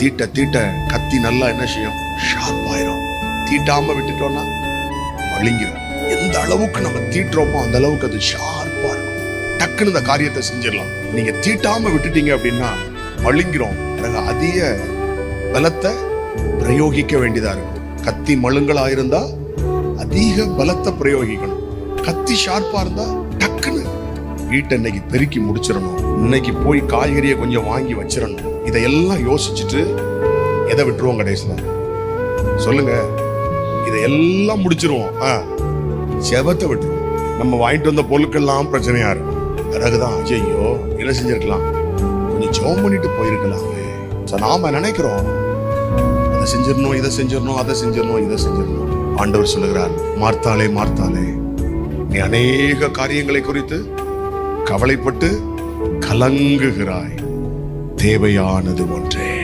தீட்ட தீட்ட கத்தி நல்லா என்ன செய்யும்? ஷார்ப் ஆயிரும். தீட்டாம விட்டுட்டோம்னா மழுங்கிரும். எந்த அளவுக்கு நம்ம தீட்டுறோமோ அந்த அளவுக்கு அது ஷார்ப்பா இருக்கும். டக்குன்னு இந்த காரியத்தை செஞ்சிடலாம். நீங்க தீட்டாம விட்டுட்டீங்க அப்படின்னா மழுங்கிறோம் பிறகு அதிக பலத்தை பிரயோகிக்க வேண்டியதா இருக்கும். கத்தி மழுங்களா இருந்தா அதிக பலத்தை பிரயோகிக்கணும். கத்தி ஷார்ப்பா இருந்தா வீட்டை இன்னைக்கு பெருக்கி முடிச்சிடணும். இன்னைக்கு போய் காய்கறியை கொஞ்சம் வாங்கி வச்சிடணும். இதையெல்லாம் யோசிச்சுட்டு எதை விட்டுருவோம் கடைசியில்? சொல்லுங்க. இதையெல்லாம் முடிச்சிருவோம். ஆ செபத்தை விட்டுருவோம் நம்ம வாங்கிட்டு வந்த பொருட்கள்லாம் பிரச்சனையா இருக்கும். பிறகுதான் ஐயோ என்ன செஞ்சிருக்கலாம். கொஞ்சம் ஜோம் பண்ணிட்டு போயிருக்கலாமே. ஸோ நாம நினைக்கிறோம். அதை செஞ்சிடணும் இதை செஞ்சிடணும் அதை செஞ்சிடணும் இதை செஞ்சிடணும். ஆண்டவர் சொல்லுகிறார் மார்த்தாலே மார்த்தாலே நீ அநேக காரியங்களை குறித்து கவலைப்பட்டு கலங்குகிறாய். தேவையானது ஒன்றே.